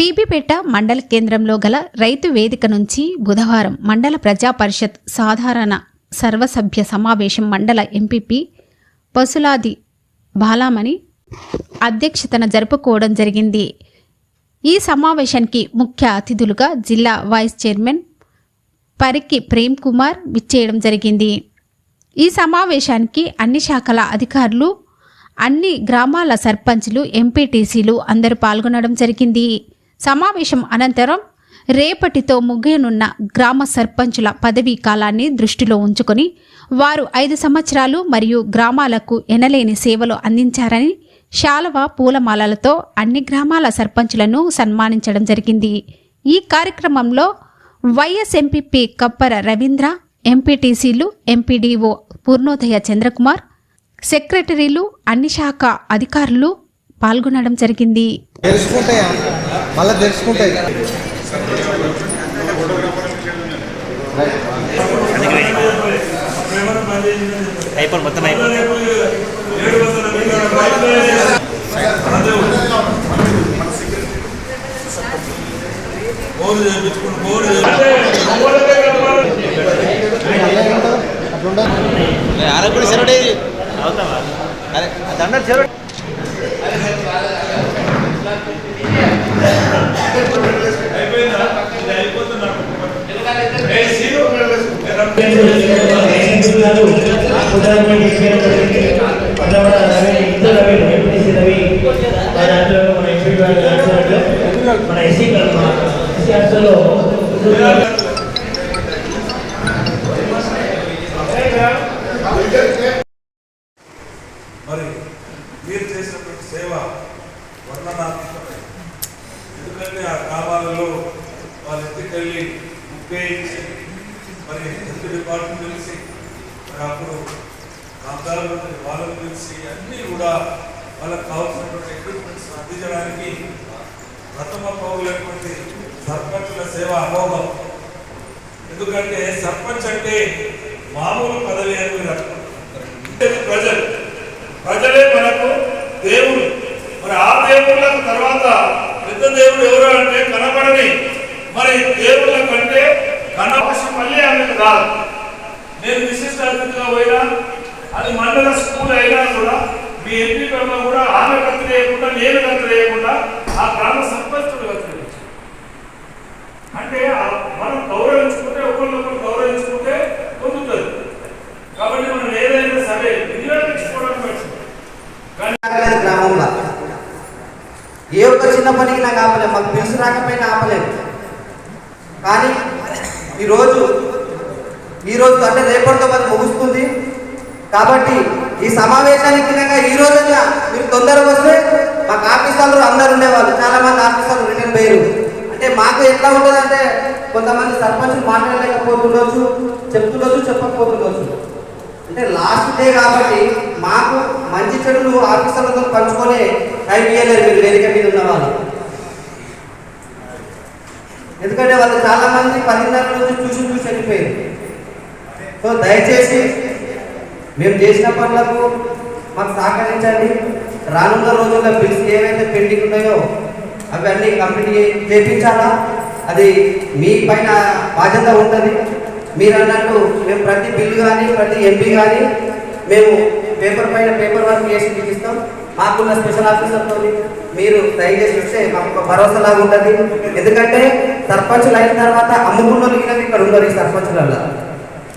బీబీపేట మండల కేంద్రంలో గల రైతు వేదిక నుంచి బుధవారం మండల ప్రజా పరిషత్ సాధారణ సర్వసభ్య సమావేశం మండల ఎంపీపీ పసులాది బాలామణి అధ్యక్షతన జరుపుకోవడం జరిగింది. ఈ సమావేశానికి ముఖ్య అతిథులుగా జిల్లా వైస్ చైర్మన్ పరికి ప్రేమ్ కుమార్ విచ్చేయడం జరిగింది. ఈ సమావేశానికి అన్ని శాఖల అధికారులు అన్ని గ్రామాల సర్పంచ్లు ఎంపీటీసీలు అందరూ పాల్గొనడం జరిగింది. సమావేశం అనంతరం రేపటితో ముగియనున్న గ్రామ సర్పంచుల పదవీ కాలాన్ని దృష్టిలో ఉంచుకొని వారు ఐదు సంవత్సరాలు మరియు గ్రామాలకు ఎనలేని సేవలు అందించారని శాలవ పూలమాలలతో అన్ని గ్రామాల సర్పంచులను సన్మానించడం జరిగింది. ఈ కార్యక్రమంలో వైఎస్ ఎంపీపీ కప్పర రవీంద్ర ఎంపీటీసీలు ఎంపీడీఓ పూర్ణోదయ చంద్రకుమార్ సెక్రటరీలు అన్ని శాఖ అధికారులు పాల్గొనడం జరిగింది. మళ్ళీ తెలుసుకుంటాయి అయిపోయి మొత్తం అయిపోయి అరకు కూడా చెరుడే అవుతావా అరే దండ చెరుడు మన ఎస్సీ ఎస్సీ మరి మీరు చేసినటువంటి సేవ వర్ణనాత్మకమే. ఎందుకంటే ఆ గ్రామాలలో వాళ్ళ ఇంటికి వెళ్ళి ఉపయోగించి మరి హెల్త్ డిపార్ట్మెంట్ తెలిసి మరి అప్పుడు ప్రాంతాల్లో వాళ్ళకు తెలిసి అన్నీ కూడా వాళ్ళకు కావాల్సినటువంటి ఎక్విప్మెంట్స్ అందించడానికి ప్రథమ పౌరులైనటువంటి సర్పంచుల సేవ అమోఘం ఎందుకంటే సర్పంచ్ అంటే మామూలు పదవి అని మీరు ప్రజలు ప్రజలే మనకు దేవుడు. మరి ఆ దేవుళ్ళకు తర్వాత పెద్ద దేవుడు ఎవరు అంటే పోయినా అది మండల స్కూల్ అయినా కూడా మీ ఎంపీ కన్నా కూడా ఆమె కత్తి లేకుండా నేను కత్తి వేయకుండా ఆ గ్రామ సర్పంచుడు కత్తి అంటే మనం గౌరవించుకుంటే ఒకరినొకరు గౌరవించుకుంటే పొందుతుంది కాబట్టి మనం ఏదైనా సరే వినియోగించుకోవడం గ్రామంలో ఏ ఒక్క చిన్న పనికి నాకు ఆపలేదు మాకు పిలుసు రాకపోయినా ఆపలేదు కానీ ఈరోజు ఈరోజు అంటే రేపటితో మరి ముగుస్తుంది. కాబట్టి ఈ సమావేశానికి కనుక ఈ రోజున మీరు తొందరగా వస్తే మాకు ఆఫీసర్లు అందరు ఉండేవాళ్ళు. చాలా మంది ఆఫీసర్లు రిటర్న్ పోయారు అంటే మాకు ఎట్లా ఉంటుందంటే కొంతమంది సర్పంచ్లు మాట్లాడలేకపోతుండొచ్చు చెప్తుండొచ్చు చెప్పకపోతుండొచ్చు. అంటే లాస్ట్ డే కాబట్టి మాకు మంచి చెడులు ఆఫీసర్లతో పంచుకొని టైం ఇవ్వలేరు మీరు వేదిక మీద ఉన్న వాళ్ళు. ఎందుకంటే వాళ్ళు చాలా మంది పదిన్నర నుంచి చూసి చూసి వెళ్ళిపోయారు. సో దయచేసి మేము చేసిన పనులకు మాకు సహకరించండి. రానున్న రోజుల్లో బిల్స్ ఏవైతే పెండింగ్ ఉన్నాయో అవన్నీ కంప్లీట్ చేపించాలా? అది మీ పైన బాధ్యత ఉంటుంది. మీరు అన్నట్టు మేము ప్రతి బిల్లు కానీ ప్రతి ఎంపీ కానీ మేము పేపర్ పైన పేపర్ వర్క్ చేసి మీకు ఇస్తాం మాకున్న స్పెషల్ ఆఫీసర్తో మీరు దయచేసి వస్తే మాకు ఒక భరోసా లాగా ఉంటుంది. ఎందుకంటే సర్పంచులు అయిన తర్వాత అమ్ముకున్న వాళ్ళకి ఇక్కడ ఉన్నారు ఈ సర్పంచులలో